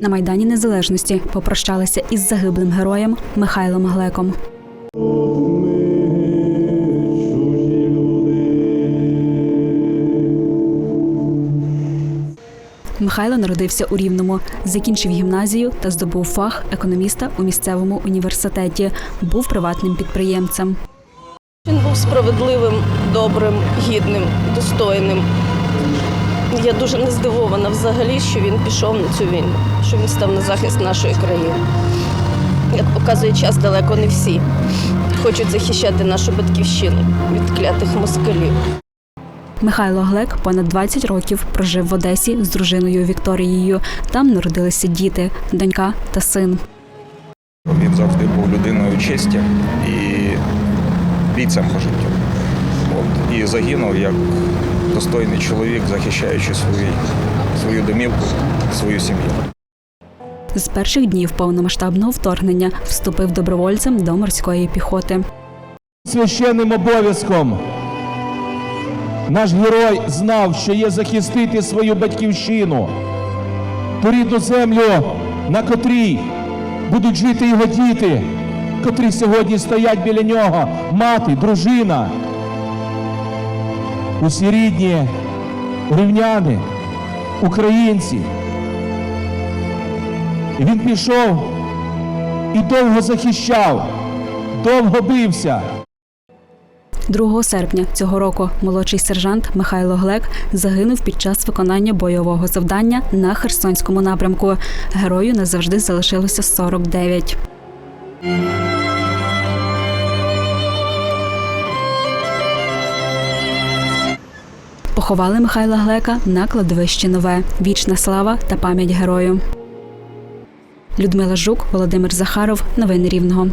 На Майдані Незалежності попрощалися із загиблим героєм Михайлом Глеком. Михайло народився у Рівному, закінчив гімназію та здобув фах економіста у місцевому університеті. Був приватним підприємцем. Він був справедливим, добрим, гідним, достойним. Я дуже не здивована взагалі, що він пішов на цю війну, що він став на захист нашої країни. Як показує час, далеко не всі хочуть захищати нашу батьківщину від клятих москалів. Михайло Глек понад 20 років прожив в Одесі з дружиною Вікторією. Там народилися діти, донька та син. Він завжди був людиною честі і бійцем по життю. От. І загинув як достойний чоловік, захищаючи свої, свою домівку, свою сім'ю. З перших днів повномасштабного вторгнення вступив добровольцем до морської піхоти. священним обов'язком. Наш герой знав, що є захистити свою батьківщину, ту рідну землю, на котрій будуть жити його діти, котрі сьогодні стоять біля нього, мати, дружина. Усі рідні рівняни, українці. І він пішов і довго захищав, довго бився. 2 серпня цього року молодший сержант Михайло Глек загинув під час виконання бойового завдання на Херсонському напрямку. Герою назавжди залишилося 49. Поховали Михайла Глека на кладовищі Нове. Вічна слава та пам'ять герою. Людмила Жук, Володимир Захаров. Новини Рівного.